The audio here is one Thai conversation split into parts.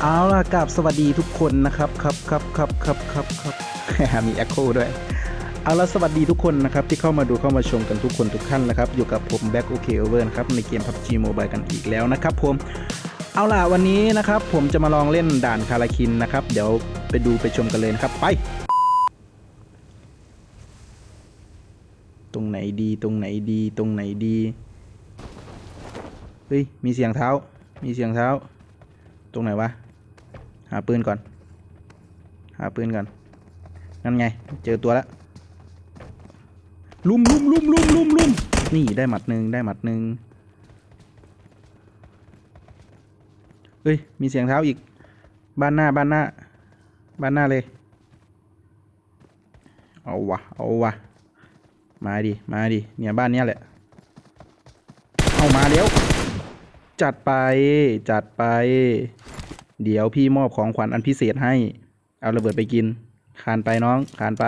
เอาล่ะกับสวัสดีทุกคนนะครับครับครับครับครับครับครับมีแอคโคด้วย เอาล่ะสวัสดีทุกคนนะครับ ที่เข้ามาดูเข้ามาชมกันทุกคนทุกท่านนะครับ อยู่กับผมแบ็กโอเคโอเวอร์นะครับ ในเกม PUBG Mobile กันอีกแล้วนะครับผม เอาล่ะวันนี้นะครับ ผมจะมาลองเล่นด่านคาราคินนะครับ เดี๋ยวไปดูไปชมกันเลยนะครับ ไป ตรงไหนดีตรงไหนดีตรงไหนดีเฮ้ยมีเสียงเท้า มีเสียงเท้า ตรงไหนวะาปืนก่อน หาปืนก่อน นั่นไง เจอตัวแล้วลุมลุมลุมลุมลุมลุมนี่ได้หมัดหนึ่งได้หมัดหนึ่งเฮ้ย มีเสียงเท้าอีก บ้านหน้า บ้านหน้า บ้านหน้าเลย เอาวะ เอาวะ มาดิ มาดิ เนี่ยบ้านเนี้ยแหละ เอามาแล้ว จัดไป จัดไป เดี๋ยวพี่มอบของขวัญอันพิเศษให้ เอาระเบิดไปกิน คานไปน้อง คานไป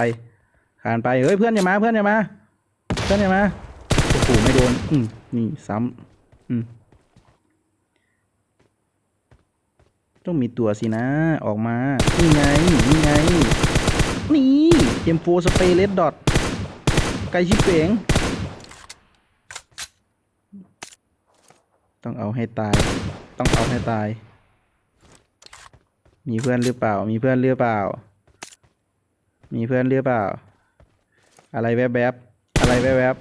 คานไป เฮ้ยเพื่อนอย่ามา เพื่อนอย่ามา เพื่อนอย่ามา โอ้โหไม่โดน อืมนี่ซ้ำอืมต้องมีตัวสินะ ออกมา นี่ไง นี่ไง นี่เอ็มโฟสเปรย์เลดดอทไกลชิบเป๋งต้องเอาให้ตาย ต้องเอาให้ตาย มีเพื่อนหรือเปล่า มีเพื่อนหรือเปล่า มีเพื่อนหรือเปล่า อะไรแวบๆบอะไรแวบๆบ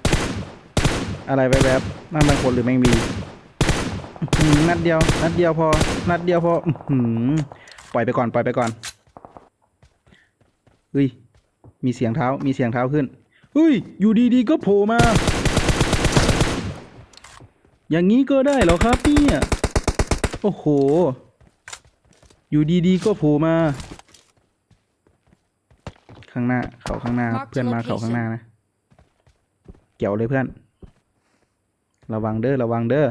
อะไรแวบๆบนั่นมันคนหรือแมงวีนัดเดียว นัดเดียวพอ นัดเดียวพออื้อหือปล่อยไปก่อน ปล่อยไปก่อนเฮ้ย มีเสียงเท้า มีเสียงเท้าขึ้นเฮ้ย อยู่ดีๆก็โผล่มา อย่างนี้ก็ได้เหรอครับเนี่ย โอ้โห อยู่ดีๆก็โผล่มา ข้างหน้า เขาข้างหน้า Mark เพื่อนมา location เขาข้างหน้านะ เกี่ยวเลยเพื่อน ระวังเด้อระวังเด้อ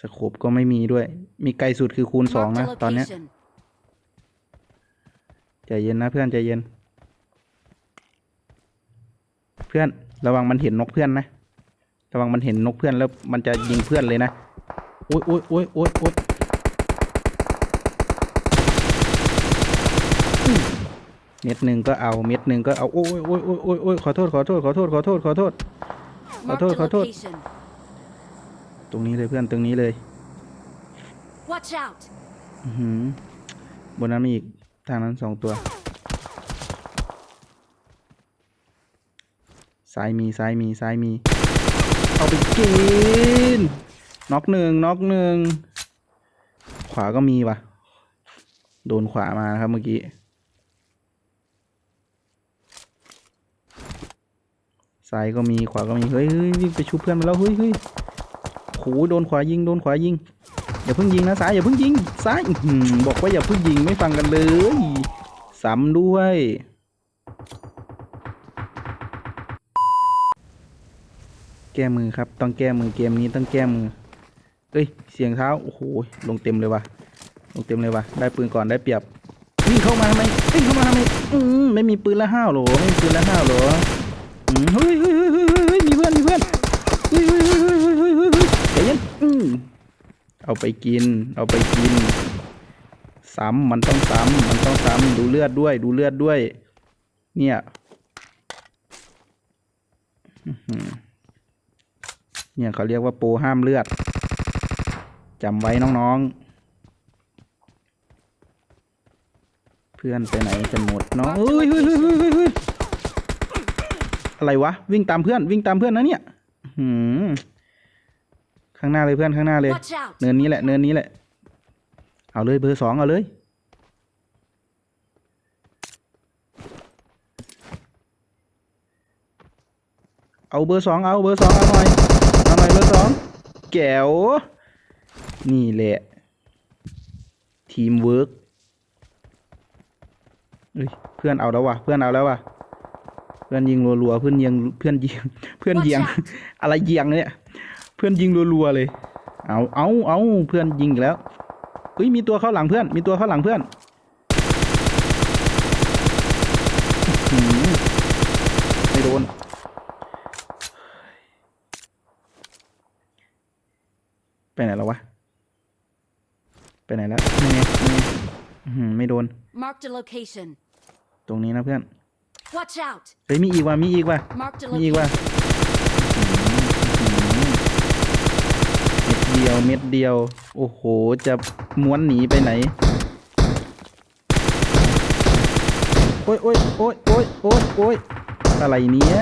สโคปก็ไม่มีด้วย มีไกลสุดคือคูณสอง Marked นะ a ตอนเนี้ย location. ใจเย็นนะเพื่อนใจเย็น เพื่อนระวังมันเห็นนกเพื่อนนะ ระวังมันเห็นนกเพื่อนแล้วมันจะยิงเพื่อนเลยนะโอ๊ยโอ๊ยโอ๊ยโอ๊ยโอ๊ยอืมเม็ดหนึ่งก็เอาเม็ดหนึ่งก็เอาโอ๊ยโอ๊ยโอ๊ยโอ๊ยโอ๊ยขอโทษขอโทษขอโทษขอโทษขอโทษ Marked thôi, a khỏi thôi. location. ตรงนี้เลยเพื่อนตรงนี้เลย Watch out. อือหือบนนั้นมีอีกทางนั้นสองตัวซ้ายมีซ้ายมีซ้ายมี เอาไปกิน น็อกหนึ่งน็อกหนึ่งขวาก็มีวะโดนขวามานะครับเมื่อกี้ซ้ายก็มีขวาก็มีเฮ้ยเฮ้ยวิ่งไปชุบเพื่อนมาแล้วเฮ้ยเฮ้ยโหโดนขวายิงโดนขวายิงอย่าเพิ่งยิงนะซ้ายอย่าเพิ่งยิงซ้ายบอกว่าอย่าเพิ่งยิงไม่ฟังกันเลยซ้ำด้วยแก้มือครับ ต้องแก้มือเกมนี้ต้องแก้มือ เอ้ยเสียงเท้าโอ้โหลงเต็มเลยว่ะลงเต็มเลยว่ะได้ปืนก่อนได้เปรียบวิ่งเข้ามาทำไมวิ่งเข้ามาทำไมอืมไม่มีปืนละห้าวหรอไม่มีปืนละห้าวหรออืมเฮ้ยเฮ้ยเฮ้ยเฮ้ยมีเพื่อนมีเพื่อนเฮ้ยเฮ้ยเฮ้ยเฮ้ยเฮ้ยเฮ้ยเฮ้ยอืมเอาไปกิน เอาไปกินซ้ำมันต้องซ้ำมันต้องซ้ำดูเลือดด้วย ดูเลือดด้วย เนี่ยเนี่ยเขาเรียกว่าโปห้ามเลือด จำไว้น้องๆ เพื่อนไปไหนกันหมดเนาะเฮ้ยเฮ้ยเฮ้ยเฮ้ยเฮ้ยเฮ้ยอะไรวะ วิ่งตามเพื่อนวิ่งตามเพื่อนนะเนี่ยอื้อหือข้างหน้าเลยเพื่อนข้างหน้าเลย Watch out. เนินนี้แหละเนินนี้แหละ เอาเลยเบอร์สองเอาเลย เอาเบอร์สองเอาเบอร์สองเอาหน่อยเอาหน่อยเบอร์สองแก้ว นี่แหละ ทีมเวิร์กเอ้ยเพื่อนเอาแล้วว่ะเพื่อนเอาแล้วว่ะเพื่อนยิงรัวๆเพื่อนยิงเพื่อนยิงเพื่อนยิง Watch out อะไรยิงเนี่ย เพื่อนยิงรัวๆเลย เอาเอาเอาเพื่อนยิงอีกแล้วเฮ้ยมีตัวเข้าหลังเพื่อน มีตัวเข้าหลังเพื่อนอื้อหือไม่โดนปไปไหนแล้ววะ ไปไหนแล้วนี่ไงนี่ไงอื้อหือไม่โดน Marked a location. ตรงนี้นะเพื่อน Watch out! เฮ้ยมีอีกว่ะมีอีกว่ะ Marked a มีอีกว่ะ location. เม็ดเดียวเม็ดเดียว โอ้โห จะม้วนหนีไปไหน โอ้ยโอ้ยโอ้ยโอ้ยโอ้ยโอ้ยอะไรเนี้ย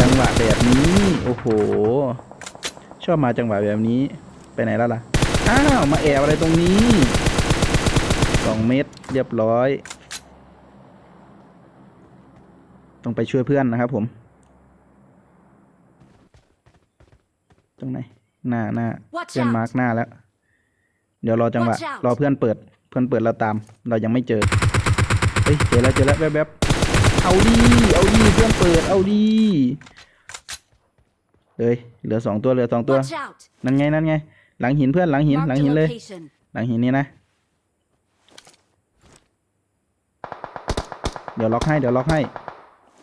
จังหวะแบบนี้ โอ้โห ชอบมาจังหวะแบบนี้ ไปไหนแล้วล่ะ อ้าว มาแอบอะไรตรงนี้สองเม็ดเรียบร้อย ต้องไปช่วยเพื่อนนะครับผม ตรงไหน หน้าหน้า Watch เพื่อน out มาร์กหน้าแล้ว เดี๋ยวรอจังหวะ Watch out รอเพื่อนเปิด เพื่อนเปิดเราตาม เรายังไม่เจอ เฮ้ย เจอแล้วเจอแล้วแวบๆเอาดี เอาดี เพื่อนเปิด เอาดีเฮ้ยเหลือสองตัว เหลือสองตัว Watch out! นั่นไง นั่นไง หลังหินเพื่อนหลังหิน หลัง Marked หิ a นเลย location. หลังหินนี้นะ เดี๋ยวล็อกให้เดี๋ยวล็อกให้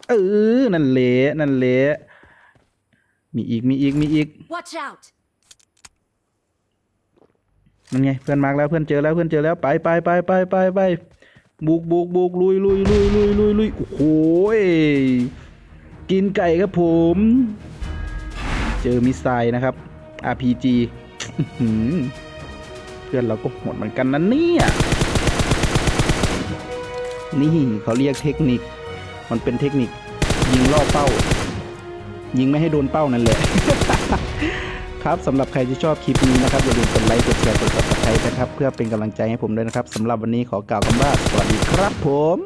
เออ นั่นเละนั่นเละมีอีกมีอีกมีอีก Watch out! นั่นไงเพื่อนมาร์กแล้วเพื่อนเจอแล้วเพื่อนเจอแล้วไปไปไปไปไปไปบุกบุกบุกลุยลุยลุยลุยลุยลุยโอ้โหยกินไก่ครับผม เจอมิสไซล์นะครับ RPG อื้อหือ เพื่อนเราก็โหดเหมือนกันนะเนี่ย นี่เขาเรียกเทคนิค มันเป็นเทคนิค ยิงล่อเป้า ยิงไม่ให้โดนเป้านั่นแหละ ครับสำหรับใครที่ชอบคลิปนี้นะครับอย่าลืมกดไลค์กดแชร์กด subscribe นะครับ เพื่อเป็นกำลังใจให้ผมด้วยนะครับสำหรับวันนี้ขอกล่าวคำว่าสวัสดีครับผม